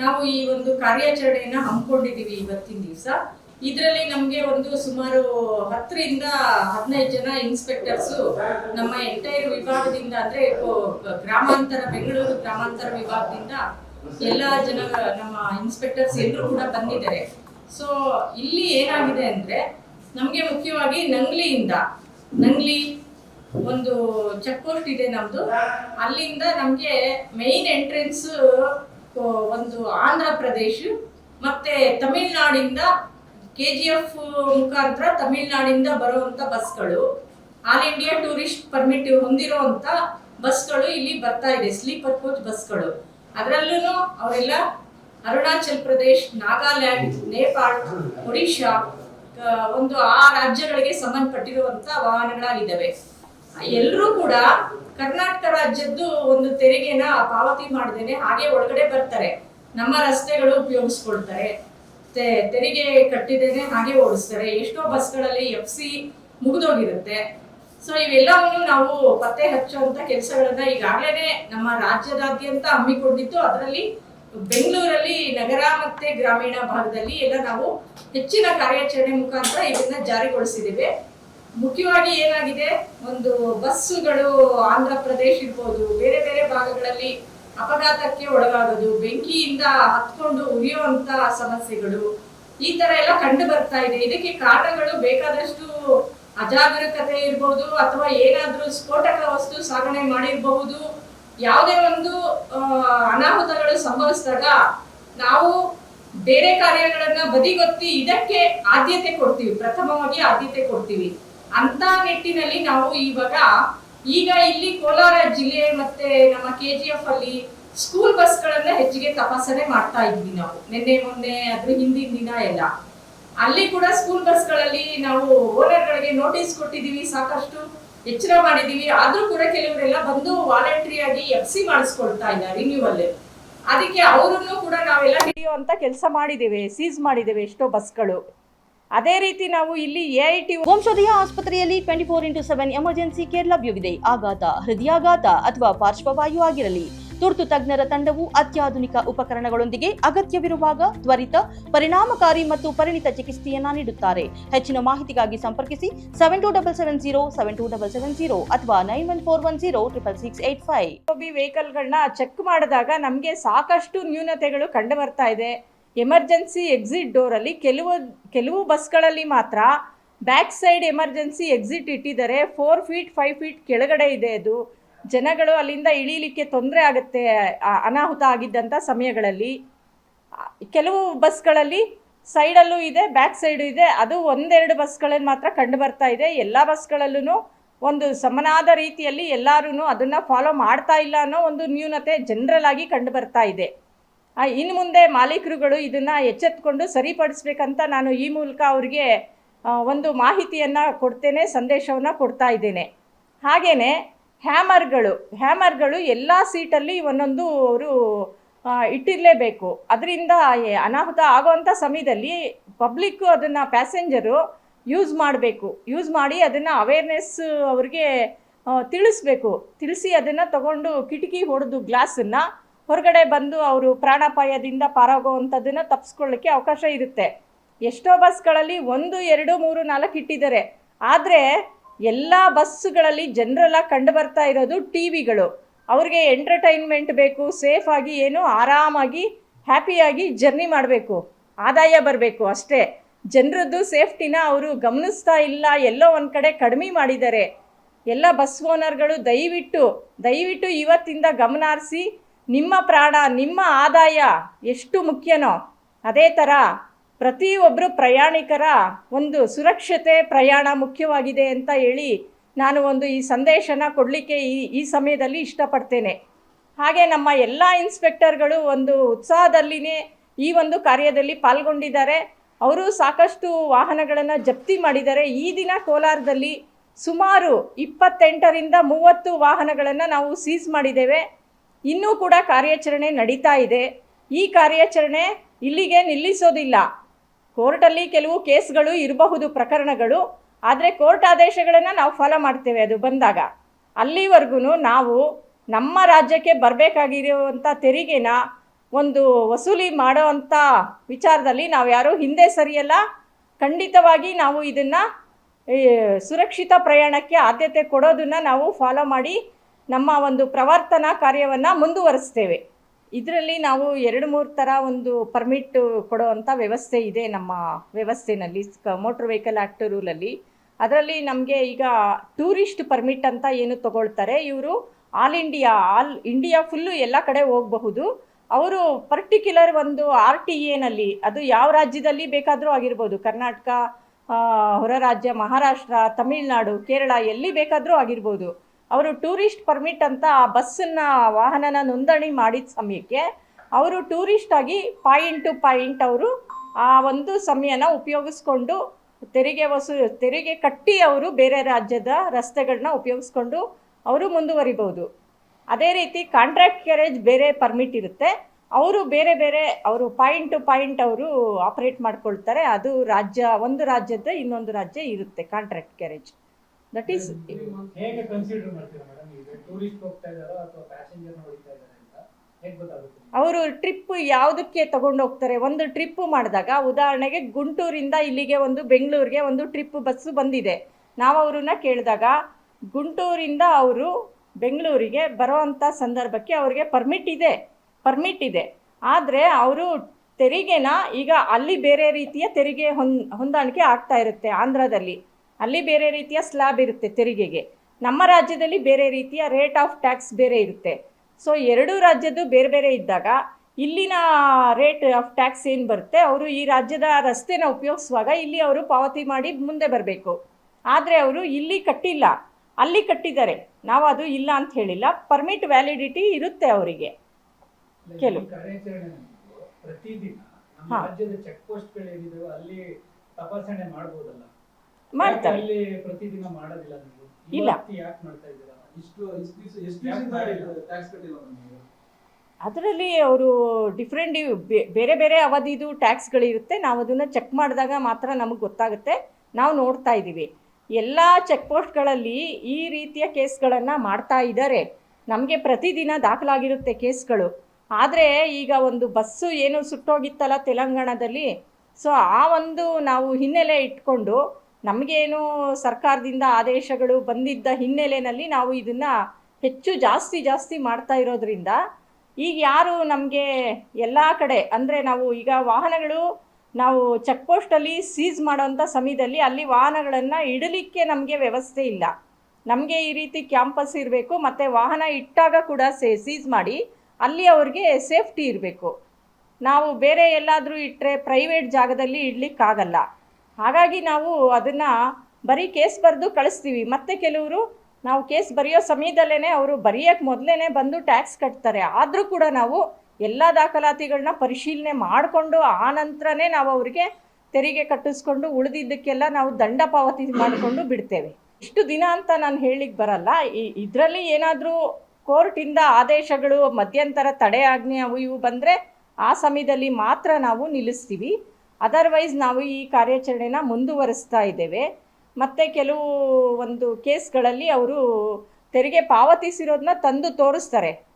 ನಾವು ಈ ಒಂದು ಕಾರ್ಯಾಚರಣೆಯನ್ನ ಹಮ್ಮಿಕೊಂಡಿದ್ದೀವಿ ಇವತ್ತಿನ ದಿವಸ. ಇದರಲ್ಲಿ ನಮಗೆ ಒಂದು ಸುಮಾರು ಹತ್ತರಿಂದ ಹದಿನೈದು ಜನ ಇನ್ಸ್ಪೆಕ್ಟರ್ಸ್ ನಮ್ಮ ಎಂಟೈರ್ ವಿಭಾಗದಿಂದ ಅಂದ್ರೆ ಗ್ರಾಮಾಂತರ, ಬೆಂಗಳೂರು ಗ್ರಾಮಾಂತರ ವಿಭಾಗದಿಂದ ಎಲ್ಲ ಜನ ನಮ್ಮ ಇನ್ಸ್ಪೆಕ್ಟರ್ಸ್ ಎಲ್ಲರೂ ಕೂಡ ಬಂದಿದ್ದಾರೆ. ಸೊ ಇಲ್ಲಿ ಏನಾಗಿದೆ ಅಂದ್ರೆ ನಮಗೆ ಮುಖ್ಯವಾಗಿ ನಂಗ್ಲಿಯಿಂದ, ನಂಗ್ಲಿ ಒಂದು ಚೆಕ್ ಪೋಸ್ಟ್ ಇದೆ ನಮ್ದು. ಅಲ್ಲಿಂದ ನಮಗೆ ಮೈನ್ ಎಂಟ್ರೆನ್ಸ್ ಒಂದು ಆಂಧ್ರ ಪ್ರದೇಶ, ಮತ್ತೆ ತಮಿಳ್ನಾಡಿಂದ ಕೆ ಜಿ ಎಫ್ ಮುಖಾಂತರ ತಮಿಳ್ನಾಡಿಂದ ಬರುವಂತ ಬಸ್ಗಳು. ಆಲ್ ಇಂಡಿಯಾ ಟೂರಿಸ್ಟ್ ಪರ್ಮಿಟ್ ಹೊಂದಿರುವಂತ ಬಸ್ಗಳು ಇಲ್ಲಿ ಬರ್ತಾ ಇದೆ ಸ್ಲೀಪರ್ ಕೋಚ್ ಬಸ್ಗಳು. ಅದರಲ್ಲೂ ಅವರೆಲ್ಲ ಅರುಣಾಚಲ್ ಪ್ರದೇಶ್, ನಾಗಾಲ್ಯಾಂಡ್, ನೇಪಾಳ್, ಒಡಿಶಾ ಒಂದು ಆ ರಾಜ್ಯಗಳಿಗೆ ಸಂಬಂಧಪಟ್ಟಿರುವಂತ ವಾಹನಗಳಾಗಿದ್ದಾವೆ. ಎಲ್ಲರೂ ಕೂಡ ಕರ್ನಾಟಕ ರಾಜ್ಯದ್ದು ಒಂದು ತೆರಿಗೆನ ಪಾವತಿ ಮಾಡದೇನೆ ಹಾಗೆ ಒಳಗಡೆ ಬರ್ತಾರೆ. ನಮ್ಮ ರಸ್ತೆಗಳು ಉಪಯೋಗಿಸ್ಕೊಳ್ತಾರೆ. ತೆರಿಗೆ ಕಟ್ಟಿದ್ದೇನೆ ಹಾಗೆ ಓಡಿಸ್ತಾರೆ. ಎಷ್ಟೋ ಬಸ್ಗಳಲ್ಲಿ ಎಫ್ ಸಿ ಮುಗಿದೋಗಿರುತ್ತೆ. ಸೊ ಇವೆಲ್ಲವನ್ನು ನಾವು ಪತ್ತೆ ಹಚ್ಚುವಂತ ಕೆಲಸಗಳನ್ನ ಈಗಾಗಲೇ ನಮ್ಮ ರಾಜ್ಯದಾದ್ಯಂತ ಹಮ್ಮಿಕೊಂಡಿದ್ದು ಅದರಲ್ಲಿ ಬೆಂಗಳೂರಲ್ಲಿ ನಗರ ಮತ್ತೆ ಗ್ರಾಮೀಣ ಭಾಗದಲ್ಲಿ ಎಲ್ಲ ನಾವು ಹೆಚ್ಚಿನ ಕಾರ್ಯಾಚರಣೆ ಮುಖಾಂತರ ಇದನ್ನ ಜಾರಿಗೊಳಿಸಿದ್ದೇವೆ. ಮುಖ್ಯವಾಗಿ ಏನಾಗಿದೆ? ಒಂದು ಬಸ್ಸುಗಳು ಆಂಧ್ರ ಪ್ರದೇಶ್ ಇರ್ಬೋದು, ಬೇರೆ ಬೇರೆ ಭಾಗಗಳಲ್ಲಿ ಅಪಘಾತಕ್ಕೆ ಒಳಗಾಗೋದು, ಬೆಂಕಿಯಿಂದ ಹತ್ಕೊಂಡು ಉರಿಯುವಂತ ಸಮಸ್ಯೆಗಳು, ಈ ತರ ಎಲ್ಲ ಕಂಡು ಬರ್ತಾ ಇದೆ. ಇದಕ್ಕೆ ಕಾರಣಗಳು ಬೇಕಾದಷ್ಟು ಅಜಾಗರೂಕತೆ ಇರ್ಬೋದು, ಅಥವಾ ಏನಾದ್ರೂ ಸ್ಫೋಟಕ ವಸ್ತು ಸಾಗಣೆ ಮಾಡಿರಬಹುದು. ಯಾವುದೇ ಒಂದು ಅನಾಹುತಗಳು ಸಂಭವಿಸಿದಾಗ ನಾವು ಬೇರೆ ಕಾರ್ಯಗಳನ್ನ ಬದಿಗೊತ್ತಿ ಇದಕ್ಕೆ ಆದ್ಯತೆ ಕೊಡ್ತೀವಿ, ಪ್ರಥಮವಾಗಿ ಆದ್ಯತೆ ಕೊಡ್ತೀವಿ. ಅಂತ ನಿಟ್ಟಿನಲ್ಲಿ ನಾವು ಇವಾಗ ಈಗ ಇಲ್ಲಿ ಕೋಲಾರ ಜಿಲ್ಲೆ ಮತ್ತೆ ನಮ್ಮ ಕೆ ಜಿ ಎಫ್ ಅಲ್ಲಿ ಸ್ಕೂಲ್ ಬಸ್ ಗಳನ್ನ ಹೆಚ್ಚಿಗೆ ತಪಾಸಣೆ ಮಾಡ್ತಾ ಇದ್ವಿ ನಾವು. ನಿನ್ನೆ, ಮೊನ್ನೆ, ಅದ್ರ ಹಿಂದಿನ ದಿನ ಎಲ್ಲ. ಅಲ್ಲಿ ಕೂಡ ಸ್ಕೂಲ್ ಬಸ್ಗಳಲ್ಲಿ ನಾವು ಓನರ್ಗಳಿಗೆ ನೋಟಿಸ್ ಕೊಟ್ಟಿದೀವಿ ಸಾಕಷ್ಟು ಎಚ್ಚರ ಮಾಡಿದೀವಿ ಆದ್ರೂ ಕೂಡ ಕೆಲವರೆಲ್ಲ ಬಂದು ವಾಲಂಟ್ರಿ ಆಗಿ ಎಫ್ ಸಿ ಮಾಡಿಸ್ಕೊಳ್ತಾ ಇಲ್ಲ ರಿನ್ಯೂವಲ್ ಅದಕ್ಕೆ ಅವರನ್ನು ಕೂಡ ನಾವೆಲ್ಲ ಹಿಡಿಯುವಂತ ಕೆಲಸ ಮಾಡಿದ್ದೇವೆ ಸೀಸ್ ಮಾಡಿದ್ದೇವೆ ಎಷ್ಟೋ ಬಸ್ಗಳು ಅದೇ ರೀತಿ ನಾವು ಇಲ್ಲಿ ಎಐಟಿ ವಂಶೋದಯ ಆಸ್ಪತ್ರೆಯಲ್ಲಿ twenty four into seven emergency care ಲಭ್ಯವಿದೆ. ಆಘಾತ ಹೃದಯಾಘಾತ ಅಥವಾ ಪಾರ್ಶ್ವವಾಯು ಆಗಿರಲಿ. ತುರ್ತು ತಜ್ಞರ ತಂಡವು ಅತ್ಯಾಧುನಿಕ ಉಪಕರಣಗಳೊಂದಿಗೆ ಅಗತ್ಯವಿರುವಾಗ ತ್ವರಿತ ಪರಿಣಾಮಕಾರಿ ಮತ್ತು ಪರಿಣಿತ ಚಿಕಿತ್ಸೆಯನ್ನ ನೀಡುತ್ತಾರೆ. ಹೆಚ್ಚಿನ ಮಾಹಿತಿಗಾಗಿ ಸಂಪರ್ಕಿಸಿ seven two double seven zero seven two double seven zero ಅಥವಾ nine one four one zero triple six eight five ವೆಹಿಕಲ್ಗಳನ್ನ check ಮಾಡಿದಾಗ ನಮಗೆ ಸಾಕಷ್ಟು ನ್ಯೂನತೆಗಳು ಕಂಡು ಬರ್ತಾ ಇದೆ. ಎಮರ್ಜೆನ್ಸಿ ಎಕ್ಸಿಟ್ ಡೋರಲ್ಲಿ ಕೆಲವು ಕೆಲವು ಬಸ್ಗಳಲ್ಲಿ ಮಾತ್ರ ಬ್ಯಾಕ್ ಸೈಡ್ ಎಮರ್ಜೆನ್ಸಿ ಎಕ್ಸಿಟ್ ಇಟ್ಟಿದ್ದಾರೆ. ಫೋರ್ ಫೀಟ್, ಫೈವ್ ಫೀಟ್ ಕೆಳಗಡೆ ಇದೆ ಅದು. ಜನಗಳು ಅಲ್ಲಿಂದ ಇಳೀಲಿಕ್ಕೆ ತೊಂದರೆ ಆಗುತ್ತೆ ಅನಾಹುತ ಆಗಿದ್ದಂಥ ಸಮಯಗಳಲ್ಲಿ. ಕೆಲವು ಬಸ್ಗಳಲ್ಲಿ ಸೈಡಲ್ಲೂ ಇದೆ, ಬ್ಯಾಕ್ ಸೈಡು ಇದೆ. ಅದು ಒಂದೆರಡು ಬಸ್ಗಳಲ್ಲಿ ಮಾತ್ರ ಕಂಡು ಬರ್ತಾ ಇದೆ. ಎಲ್ಲ ಬಸ್ಗಳಲ್ಲೂ ಒಂದು ಸಮನಾದ ರೀತಿಯಲ್ಲಿ ಎಲ್ಲರೂ ಅದನ್ನು ಫಾಲೋ ಮಾಡ್ತಾ ಇಲ್ಲ ಅನ್ನೋ ಒಂದು ನ್ಯೂನತೆ ಜನರಲ್ ಆಗಿ ಕಂಡು ಇದೆ. ಇನ್ನು ಮುಂದೆ ಮಾಲೀಕರುಗಳು ಇದನ್ನು ಎಚ್ಚೆತ್ಕೊಂಡು ಸರಿಪಡಿಸ್ಬೇಕಂತ ನಾನು ಈ ಮೂಲಕ ಅವರಿಗೆ ಒಂದು ಮಾಹಿತಿಯನ್ನು ಕೊಡ್ತೇನೆ, ಸಂದೇಶವನ್ನು ಕೊಡ್ತಾ ಇದ್ದೇನೆ. ಹಾಗೆಯೇ ಹ್ಯಾಮರ್ಗಳು ಹ್ಯಾಮರ್ಗಳು ಎಲ್ಲ ಸೀಟಲ್ಲಿ ಒಂದೊಂದು ಅವರು ಇಟ್ಟಿರಲೇಬೇಕು. ಅದರಿಂದ ಅನಾಹುತ ಆಗುವಂಥ ಸಮಯದಲ್ಲಿ ಪಬ್ಲಿಕ್ಕು ಅದನ್ನು ಪ್ಯಾಸೆಂಜರು ಯೂಸ್ ಮಾಡಬೇಕು. ಯೂಸ್ ಮಾಡಿ ಅದನ್ನು ಅವೇರ್ನೆಸ್ ಅವ್ರಿಗೆ ತಿಳಿಸ್ಬೇಕು. ತಿಳಿಸಿ ಅದನ್ನು ತಗೊಂಡು ಕಿಟಕಿ ಹೊಡೆದು ಗ್ಲಾಸನ್ನು ಹೊರಗಡೆ ಬಂದು ಅವರು ಪ್ರಾಣಾಪಾಯದಿಂದ ಪಾರಾಗುವಂಥದ್ದನ್ನು ತಪ್ಪಿಸ್ಕೊಳ್ಳಿಕ್ಕೆ ಅವಕಾಶ ಇರುತ್ತೆ. ಎಷ್ಟೋ ಬಸ್ಗಳಲ್ಲಿ ಒಂದು, ಎರಡು, ಮೂರು, ನಾಲ್ಕು ಇಟ್ಟಿದ್ದಾರೆ. ಆದರೆ ಎಲ್ಲ ಬಸ್ಸುಗಳಲ್ಲಿ ಜನರೆಲ್ಲ ಕಂಡು ಬರ್ತಾ ಇರೋದು ಟಿ ವಿಗಳು. ಅವ್ರಿಗೆ ಎಂಟರ್ಟೈನ್ಮೆಂಟ್ ಬೇಕು ಸೇಫಾಗಿ ಏನು ಆರಾಮಾಗಿ, ಹ್ಯಾಪಿಯಾಗಿ ಜರ್ನಿ ಮಾಡಬೇಕು, ಆದಾಯ ಬರಬೇಕು ಅಷ್ಟೇ. ಜನರದ್ದು ಸೇಫ್ಟಿನ ಅವರು ಗಮನಿಸ್ತಾ ಇಲ್ಲ, ಎಲ್ಲೋ ಒಂದು ಕಡೆ ಕಡಿಮೆ ಮಾಡಿದ್ದಾರೆ. ಎಲ್ಲ ಬಸ್ ಓನರ್ಗಳು ದಯವಿಟ್ಟು ದಯವಿಟ್ಟು ಇವತ್ತಿಂದ ಗಮನ ಹರಿಸಿ ನಿಮ್ಮ ಪ್ರಾಣ, ನಿಮ್ಮ ಆದಾಯ ಎಷ್ಟು ಮುಖ್ಯನೋ ಅದೇ ಥರ ಪ್ರತಿಯೊಬ್ಬರು ಪ್ರಯಾಣಿಕರ ಒಂದು ಸುರಕ್ಷತೆ ಪ್ರಯಾಣ ಮುಖ್ಯವಾಗಿದೆ ಅಂತ ಹೇಳಿ ನಾನು ಒಂದು ಈ ಸಂದೇಶನ ಕೊಡಲಿಕ್ಕೆ ಈ ಈ ಸಮಯದಲ್ಲಿ ಇಷ್ಟಪಡ್ತೇನೆ. ಹಾಗೆ ನಮ್ಮ ಎಲ್ಲ ಇನ್ಸ್ಪೆಕ್ಟರ್ಗಳು ಒಂದು ಉತ್ಸಾಹದಲ್ಲಿನೇ ಈ ಒಂದು ಕಾರ್ಯದಲ್ಲಿ ಪಾಲ್ಗೊಂಡಿದ್ದಾರೆ. ಅವರು ಸಾಕಷ್ಟು ವಾಹನಗಳನ್ನು ಜಪ್ತಿ ಮಾಡಿದ್ದಾರೆ. ಈ ದಿನ ಕೋಲಾರದಲ್ಲಿ ಸುಮಾರು ಇಪ್ಪತ್ತೆಂಟರಿಂದ ಮೂವತ್ತು ವಾಹನಗಳನ್ನು ನಾವು ಸೀಸ್ ಮಾಡಿದ್ದೇವೆ. ಇನ್ನೂ ಕೂಡ ಕಾರ್ಯಾಚರಣೆ ನಡೀತಾ ಇದೆ. ಈ ಕಾರ್ಯಾಚರಣೆ ಇಲ್ಲಿಗೆ ನಿಲ್ಲಿಸೋದಿಲ್ಲ. ಕೋರ್ಟಲ್ಲಿ ಕೆಲವು ಕೇಸ್ಗಳು ಇರಬಹುದು, ಪ್ರಕರಣಗಳು. ಆದರೆ ಕೋರ್ಟ್ ಆದೇಶಗಳನ್ನು ನಾವು ಫಾಲೋ ಮಾಡ್ತೇವೆ ಅದು ಬಂದಾಗ. ಅಲ್ಲಿವರೆಗೂ ನಾವು ನಮ್ಮ ರಾಜ್ಯಕ್ಕೆ ಬರಬೇಕಾಗಿರುವಂಥ ತೆರಿಗೆನ ಒಂದು ವಸೂಲಿ ಮಾಡೋ ಅಂಥ ವಿಚಾರದಲ್ಲಿ ನಾವು ಯಾರೂ ಹಿಂದೆ ಸರಿಯಲ್ಲ. ಖಂಡಿತವಾಗಿ ನಾವು ಇದನ್ನು ಸುರಕ್ಷಿತ ಪ್ರಯಾಣಕ್ಕೆ ಆದ್ಯತೆ ಕೊಡೋದನ್ನು ನಾವು ಫಾಲೋ ಮಾಡಿ ನಮ್ಮ ಒಂದು ಪ್ರವರ್ತನಾ ಕಾರ್ಯವನ್ನು ಮುಂದುವರಿಸ್ತೇವೆ. ಇದರಲ್ಲಿ ನಾವು ಎರಡು ಮೂರು ಥರ ಒಂದು ಪರ್ಮಿಟ್ ಕೊಡೋವಂಥ ವ್ಯವಸ್ಥೆ ಇದೆ ನಮ್ಮ ವ್ಯವಸ್ಥೆನಲ್ಲಿ ಮೋಟ್ರ್ ವೆಹಿಕಲ್ ಆ್ಯಕ್ಟ್ ರೂಲಲ್ಲಿ. ಅದರಲ್ಲಿ ನಮಗೆ ಈಗ ಟೂರಿಸ್ಟ್ ಪರ್ಮಿಟ್ ಅಂತ ಏನು ತಗೊಳ್ತಾರೆ, ಇವರು all India all India full ಎಲ್ಲ ಕಡೆ ಹೋಗಬಹುದು. ಅವರು ಪರ್ಟಿಕ್ಯುಲರ್ ಒಂದು ಆರ್ ಟಿ ಎನಲ್ಲಿ ಅದು ಯಾವ ರಾಜ್ಯದಲ್ಲಿ ಬೇಕಾದರೂ ಆಗಿರ್ಬೋದು, ಕರ್ನಾಟಕ ಹೊರ ರಾಜ್ಯ, ಮಹಾರಾಷ್ಟ್ರ, ತಮಿಳುನಾಡು, ಕೇರಳ, ಎಲ್ಲಿ ಬೇಕಾದರೂ ಆಗಿರ್ಬೋದು. ಅವರು ಟೂರಿಸ್ಟ್ ಪರ್ಮಿಟ್ ಅಂತ ಆ ಬಸ್ಸನ್ನ, ವಾಹನನ ನೋಂದಣಿ ಮಾಡಿದ ಸಮಯಕ್ಕೆ ಅವರು ಟೂರಿಸ್ಟ್ ಆಗಿ ಪಾಯಿಂಟ್ ಟು ಪಾಯಿಂಟ್ ಅವರು ಆ ಒಂದು ಸಮಯನ ಉಪಯೋಗಿಸ್ಕೊಂಡು ತೆರಿಗೆ ವಸು, ತೆರಿಗೆ ಕಟ್ಟಿ ಅವರು ಬೇರೆ ರಾಜ್ಯದ ರಸ್ತೆಗಳನ್ನ ಉಪಯೋಗಿಸ್ಕೊಂಡು ಅವರು ಮುಂದುವರಿಬೋದು ಅದೇ ರೀತಿ ಕಾಂಟ್ರಾಕ್ಟ್ ಕ್ಯಾರೇಜ್ ಬೇರೆ ಪರ್ಮಿಟ್ ಇರುತ್ತೆ. ಅವರು ಬೇರೆ ಬೇರೆ, ಅವರು ಪಾಯಿಂಟ್ ಟು ಪಾಯಿಂಟ್ ಅವರು ಆಪರೇಟ್ ಮಾಡ್ಕೊಳ್ತಾರೆ. ಅದು ರಾಜ್ಯ, ಒಂದು ರಾಜ್ಯದ ಇನ್ನೊಂದು ರಾಜ್ಯ ಇರುತ್ತೆ ಕಾಂಟ್ರಾಕ್ಟ್ ಕ್ಯಾರೇಜ್ ದಟ್ ಈಸ್ ಹೇಗೆ ಕನ್ಸಿಡರ್ ಮಾಡ್ತೀರಾ ಮೇಡಮ್ ಈಗ ಟೂರಿಸ್ಟ್ ಹೋಗ್ತಾ ಇದ್ದಾರೋ ಅಥವಾ ಪ್ಯಾಸೆಂಜರ್ ಹೊಡಿತಾ ಇದ್ದಾರೆ ಅಂತ ಹೇಗೆ ಗೊತ್ತಾಗುತ್ತೆ ಅವರು ಟ್ರಿಪ್ ಯಾವುದಕ್ಕೆ ತಗೊಂಡು ಹೋಗ್ತಾರೆ? ಒಂದು ಟ್ರಿಪ್ ಮಾಡಿದಾಗ ಉದಾಹರಣೆಗೆ ಗುಂಟೂರಿಂದ ಇಲ್ಲಿಗೆ ಒಂದು ಬೆಂಗಳೂರಿಗೆ ಒಂದು ಟ್ರಿಪ್ ಬಸ್ಸು ಬಂದಿದೆ. ನಾವು ಅವ್ರನ್ನ ಕೇಳಿದಾಗ ಗುಂಟೂರಿಂದ ಅವರು ಬೆಂಗಳೂರಿಗೆ ಬರೋವಂಥ ಸಂದರ್ಭಕ್ಕೆ ಅವ್ರಿಗೆ ಪರ್ಮಿಟ್ ಇದೆ. ಪರ್ಮಿಟ್ ಇದೆ. ಆದರೆ ಅವರು ತೆರಿಗೆನ ಈಗ ಅಲ್ಲಿ ಬೇರೆ ರೀತಿಯ ತೆರಿಗೆ ಹೊಂದ್ ಹೊಂದಾಣಿಕೆ ಆಗ್ತಾ ಇರುತ್ತೆ ಆಂಧ್ರದಲ್ಲಿ. ಅಲ್ಲಿ ಬೇರೆ ರೀತಿಯ ಸ್ಲ್ಯಾಬ್ ಇರುತ್ತೆ ತೆರಿಗೆಗೆ. ನಮ್ಮ ರಾಜ್ಯದಲ್ಲಿ ಬೇರೆ ರೀತಿಯ ರೇಟ್ ಆಫ್ ಟ್ಯಾಕ್ಸ್ ಬೇರೆ ಇರುತ್ತೆ. ಸೊ ಎರಡೂ ರಾಜ್ಯದ್ದು ಬೇರೆ ಬೇರೆ ಇದ್ದಾಗ ಇಲ್ಲಿನ ರೇಟ್ ಆಫ್ ಟ್ಯಾಕ್ಸ್ ಏನು ಬರುತ್ತೆ? ಅವರು ಈ ರಾಜ್ಯದ ರಸ್ತೆನ ಉಪಯೋಗಿಸುವಾಗ ಇಲ್ಲಿ ಅವರು ಪಾವತಿ ಮಾಡಿ ಮುಂದೆ ಬರಬೇಕು. ಆದರೆ ಅವರು ಇಲ್ಲಿ ಕಟ್ಟಿಲ್ಲ. ಅಲ್ಲಿ ಕಟ್ಟಿದ್ದಾರೆ. ನಾವು ಅದು ಇಲ್ಲ ಅಂತ ಹೇಳಿಲ್ಲ. ಪರ್ಮಿಟ್ ವ್ಯಾಲಿಡಿಟಿ ಇರುತ್ತೆ ಅವರಿಗೆ. ಕೆಲವು. ಹಾಂ. ಅಲ್ಲಿ ತಪಾಸಣೆ ಮಾಡ್ಬೋದಲ್ಲ. ಮಾಡ್ತಾರೆ. ಅಲ್ಲಿ ಪ್ರತಿದಿನ ಮಾಡೋದಿಲ್ಲ ನೀವು? ಇಲ್ಲ. ಮಾಡ್ತಾ ಇದ್ದೀರಾ? ಇಷ್ಟು ಇಷ್ಟು ಎಷ್ಟು ದಿವಸದಿಂದ ಟ್ಯಾಕ್ಸ್ ಕಟ್ಟಿಲ್ಲ ಅದರಲ್ಲಿ ಅವರು ಡಿಫ್ರೆಂಟ್ ಬೇರೆ ಬೇರೆ ಅವಧಿದು ಟ್ಯಾಕ್ಸ್ಗಳಿರುತ್ತೆ ನಾವು ಅದನ್ನು ಚೆಕ್ ಮಾಡಿದಾಗ ಮಾತ್ರ ನಮಗೆ ಗೊತ್ತಾಗುತ್ತೆ. ನಾವು ನೋಡ್ತಾ ಇದ್ದೀವಿ. ಎಲ್ಲ ಚೆಕ್ ಪೋಸ್ಟ್ಗಳಲ್ಲಿ ಈ ರೀತಿಯ ಕೇಸ್ಗಳನ್ನು ಮಾಡ್ತಾ ಇದ್ದಾರೆ ನಮಗೆ ಪ್ರತಿದಿನ ದಾಖಲಾಗಿರುತ್ತೆ ಕೇಸ್ಗಳು. ಆದರೆ ಈಗ ಒಂದು ಬಸ್ಸು ಏನು ಸುಟ್ಟೋಗಿತ್ತಲ್ಲ ತೆಲಂಗಾಣದಲ್ಲಿ ಸೊ ಆ ಒಂದು ನಾವು ಹಿನ್ನೆಲೆ ಇಟ್ಕೊಂಡು ನಮಗೇನು ಸರ್ಕಾರದಿಂದ ಆದೇಶಗಳು ಬಂದಿದ್ದ ಹಿನ್ನೆಲೆಯಲ್ಲಿ ನಾವು ಇದನ್ನು ಹೆಚ್ಚು ಜಾಸ್ತಿ ಜಾಸ್ತಿ ಮಾಡ್ತಾ ಇರೋದ್ರಿಂದ ಈಗ ಯಾರು ನಮಗೆ ಎಲ್ಲ ಕಡೆ ಅಂದರೆ ನಾವು ಈಗ ವಾಹನಗಳು ನಾವು ಚೆಕ್ ಪೋಸ್ಟಲ್ಲಿ ಸೀಸ್ ಮಾಡೋಂಥ ಸಮಯದಲ್ಲಿ ಅಲ್ಲಿ ವಾಹನಗಳನ್ನು ಇಡಲಿಕ್ಕೆ ನಮಗೆ ವ್ಯವಸ್ಥೆ ಇಲ್ಲ. ನಮಗೆ ಈ ರೀತಿ ಕ್ಯಾಂಪಸ್ ಇರಬೇಕು, ಮತ್ತು ವಾಹನ ಇಟ್ಟಾಗ ಕೂಡ ಸೇ ಸೀಸ್ ಮಾಡಿ ಅಲ್ಲಿ ಅವ್ರಿಗೆ ಸೇಫ್ಟಿ ಇರಬೇಕು. ನಾವು ಬೇರೆ ಎಲ್ಲಾದರೂ ಇಟ್ಟರೆ ಪ್ರೈವೇಟ್ ಜಾಗದಲ್ಲಿ ಇಡ್ಲಿಕ್ಕಾಗಲ್ಲ. ಹಾಗಾಗಿ ನಾವು ಅದನ್ನು ಬರೀ ಕೇಸ್ ಬರೆದು ಕಳಿಸ್ತೀವಿ. ಮತ್ತು ಕೆಲವರು ನಾವು ಕೇಸ್ ಬರೆಯೋ ಸಮಯದಲ್ಲೇ ಅವರು ಬರೆಯೋಕ್ಕೆ ಮೊದಲೇ ಬಂದು ಟ್ಯಾಕ್ಸ್ ಕಟ್ತಾರೆ. ಆದರೂ ಕೂಡ ನಾವು ಎಲ್ಲ ದಾಖಲಾತಿಗಳನ್ನ ಪರಿಶೀಲನೆ ಮಾಡಿಕೊಂಡು ಆ ನಂತರನೇ ನಾವು ಅವರಿಗೆ ತೆರಿಗೆ ಕಟ್ಟಿಸ್ಕೊಂಡು ಉಳಿದಿದ್ದಕ್ಕೆಲ್ಲ ನಾವು ದಂಡ ಪಾವತಿ ಮಾಡಿಕೊಂಡು ಬಿಡ್ತೇವೆ. ಇಷ್ಟು ದಿನ ಅಂತ ನಾನು ಹೇಳಿಕ್ಕೆ ಬರಲ್ಲ. ಇದರಲ್ಲಿ ಏನಾದರೂ ಕೋರ್ಟಿಂದ ಆದೇಶಗಳು ಮಧ್ಯಂತರ ತಡೆ ಆಜ್ಞೆ ಅವು ಇವು ಬಂದರೆ ಆ ಸಮಯದಲ್ಲಿ ಮಾತ್ರ ನಾವು ನಿಲ್ಲಿಸ್ತೀವಿ. ಅದರ್ವೈಸ್ ನಾವು ಈ ಕಾರ್ಯಾಚರಣೆನ ಮುಂದುವರಿಸ್ತಾ ಇದ್ದೇವೆ. ಮತ್ತು ಕೆಲವು ಒಂದು ಕೇಸ್ಗಳಲ್ಲಿ ಅವರು ತೆರಿಗೆ ಪಾವತಿಸಿರೋದನ್ನ ತಂದು ತೋರಿಸ್ತಾರೆ.